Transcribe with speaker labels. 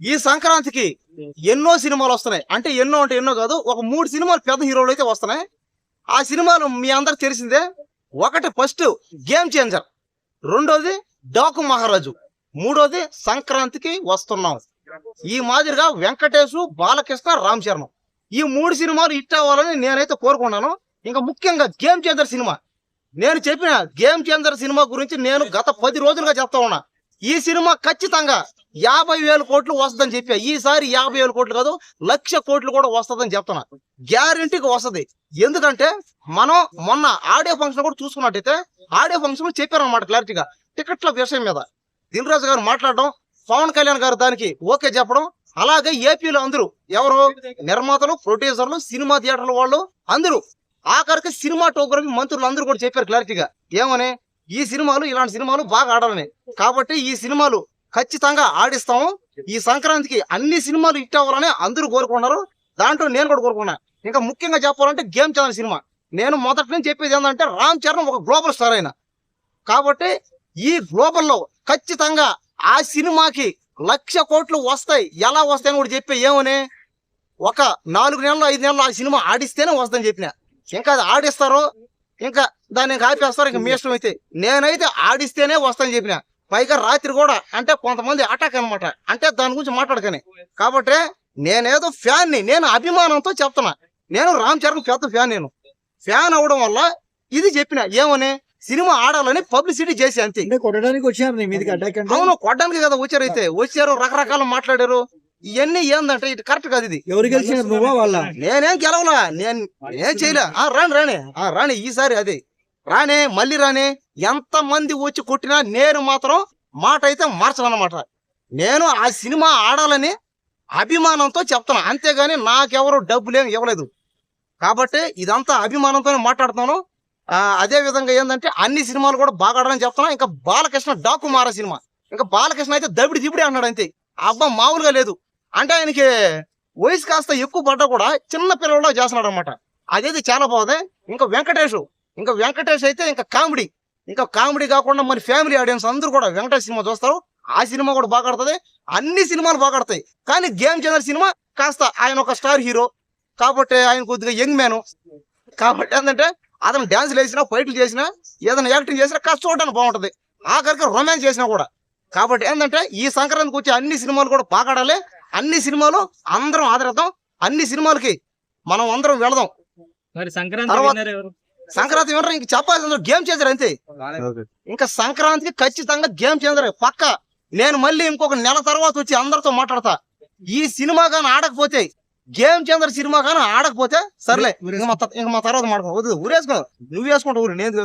Speaker 1: ఈ సంక్రాంతికి ఎన్నో సినిమాలు వస్తున్నాయి. అంటే ఎన్నో అంటే ఎన్నో కాదు ఒక మూడు సినిమాలు పెద్ద హీరోలు అయితే వస్తున్నాయి. ఆ సినిమాలు మీ అందరికి తెలిసిందే. ఒకటి ఫస్ట్ గేమ్ చేంజర్ రెండోది డాకు మహారాజు మూడోది సంక్రాంతికి వస్తున్నాం. ఈ మాదిరిగా వెంకటేశు బాలకృష్ణ రామ్ చరణ్ ఈ మూడు సినిమాలు హిట్ అవ్వాలని నేనైతే కోరుకున్నాను ఇంకా ముఖ్యంగా గేమ్ చేంజర్ సినిమా. నేను చెప్పిన గేమ్ చేంజర్ సినిమా గురించి నేను గత పది రోజులుగా చెప్తా ఉన్నా. ఈ సినిమా ఖచ్చితంగా యాభై వేల కోట్లు వస్తుందని చెప్పా. ఈసారి యాభై వేల కోట్లు కాదు లక్ష కోట్లు కూడా వస్తుందని చెప్తున్నా. గ్యారంటీకి వస్తది. ఎందుకంటే మనం మొన్న ఆడియో ఫంక్షన్ కూడా చూసుకున్నట్టయితే ఆడియో ఫంక్షన్ చెప్పారన్నమాట క్లారిటీగా. టికెట్ల విషయం మీద. దిల్రాజు గారు మాట్లాడడం పవన్ కళ్యాణ్ గారు దానికి ఓకే చెప్పడం అలాగే ఏపీలో అందరూ ఎవరు? నిర్మాతలు ప్రొడ్యూసర్లు సినిమా థియేటర్ల వాళ్ళు అందరూ. ఆఖరికి సినిమాటోగ్రఫీ మంత్రులు అందరూ కూడా చెప్పారు క్లారిటీగా. ఏమని? ఈ సినిమాలు ఇలాంటి సినిమాలు బాగా ఆడాలని. కాబట్టి ఈ సినిమాలు ఖచ్చితంగా ఆడిస్తాం. ఈ సంక్రాంతికి అన్ని సినిమాలు హిట్ అవ్వాలని అందరూ కోరుకున్నారు దాంట్లో నేను కూడా కోరుకున్నా ఇంకా ముఖ్యంగా చెప్పాలంటే గేమ్ ఛానల్ సినిమా. నేను మొదటి నుంచి చెప్పేది ఏంటంటే రామ్ చరణ్ ఒక గ్లోబల్ స్టార్ అయిన కాబట్టి ఈ గ్లోబల్లో ఖచ్చితంగా ఆ సినిమాకి లక్ష కోట్లు వస్తాయి. ఎలా వస్తాయని కూడా చెప్పే ఏమని? ఒక నాలుగు నెలలు ఐదు నెలలు ఆ సినిమా ఆడిస్తేనే వస్తుందని చెప్పిన. ఇంకా అది ఆడిస్తారు. ఇంకా దాన్ని ఆపేస్తారు. ఇంకా మీ ఇష్టం అయితే నేనైతే ఆడిస్తేనే వస్తానని చెప్పిన. పైగా రాత్రి కూడా అంటే కొంతమంది అటాక్ అన్నమాట. అంటే దాని గురించి మాట్లాడకని. కాబట్టి నేనేదో ఫ్యాన్ని నేను అభిమానంతో చెప్తున్నా. నేను రామ్ చరణ్ పెద్ద ఫ్యాన్ నేను. ఫ్యాన్ అవడం వల్ల ఇది చెప్పిన ఏమని? సినిమా ఆడాలని పబ్లిసిటీ చేసి అంతే.
Speaker 2: కొట్టడానికి వచ్చారు మీదకి అటాక్
Speaker 1: అవును కొట్టడానికి కదా వచ్చారు అయితే. వచ్చారు రకరకాల మాట్లాడారు. ఇవన్నీ ఏందంటే ఇది కరెక్ట్ కాదు ఇది.
Speaker 2: ఎవరు గెలిచినారు నువ్వా వాళ్ళ?
Speaker 1: నేనేం గెలవలా? నేను ఏం చేయలే. రాని ఆ రాని ఈసారి అది. రానే మళ్ళీ రానే ఎంతమంది వచ్చి కొట్టినా నేను మాత్రం మాట అయితే మార్చనమాట నేను ఆ సినిమా ఆడాలని అభిమానంతో చెప్తాను అంతేగాని నాకెవరు డబ్బులేం ఇవ్వలేదు. కాబట్టి ఇదంతా అభిమానంతోనే మాట్లాడుతాను అదే విధంగా ఏంటంటే అన్ని సినిమాలు కూడా బాగా ఆడాలని చెప్తున్నా. ఇంకా బాలకృష్ణ డాకు మారా సినిమా. ఇంకా బాలకృష్ణ అయితే దబిడి దిబిడి అన్నాడు అంతే. అబ్బా మామూలుగా లేదు. అంటే ఆయనకి వయసు కాస్త ఎక్కువ పడ్డా కూడా చిన్న పిల్లల్లో చేస్తున్నాడు అనమాట అదేది చాలా బాగుంది. ఇంకా వెంకటేష్. ఇంకా వెంకటేష్ అయితే ఇంకా కామెడీ. ఇంకా కామెడీ కాకుండా మరి ఫ్యామిలీ ఆడియన్స్ అందరూ కూడా వెంకటేష్ సినిమా చూస్తారు. ఆ సినిమా కూడా బాగా ఆడుతుంది. అన్ని సినిమాలు బాగా ఆడతాయి. కానీ గేమ్ చేంజర్ సినిమా కాస్త ఆయన ఒక స్టార్ హీరో. కాబట్టి ఆయన కొద్దిగా యంగ్ మ్యాన్. కాబట్టి ఏంటంటే అతను డాన్స్ వేసినా ఫైట్లు చేసినా ఏదైనా యాక్టింగ్ చేసినా కాస్త చూడడానికి బాగుంటది. ఆఖరికి రొమాన్స్ చేసినా కూడా. కాబట్టి ఏంటంటే ఈ సంక్రాంతికి వచ్చే అన్ని సినిమాలు కూడా బాగా ఆడాలి. అన్ని సినిమాలు అందరం ఆదరిద్దాం. అన్ని సినిమాలకి మనం అందరం వెళదాం.
Speaker 3: మరి సంక్రాంతి
Speaker 1: సంక్రాంతి వినరు ఇంక చెప్పాల్సింది గేమ్ చేంజర్ అంతే. ఇంకా సంక్రాంతికి ఖచ్చితంగా గేమ్ చేంజర్ పక్క. నేను మళ్ళీ ఇంకొక నెల తర్వాత వచ్చి అందరితో మాట్లాడతా. ఈ సినిమా కానీ ఆడకపోతే గేమ్ చేంజర్ సినిమా కానీ ఆడకపోతే సర్లే ఇంక మా త- ఇంక మా తర్వాత మాట్లాడదు. ఊరేసుకో. నువ్వు వేసుకుంటావు ఊరు నేను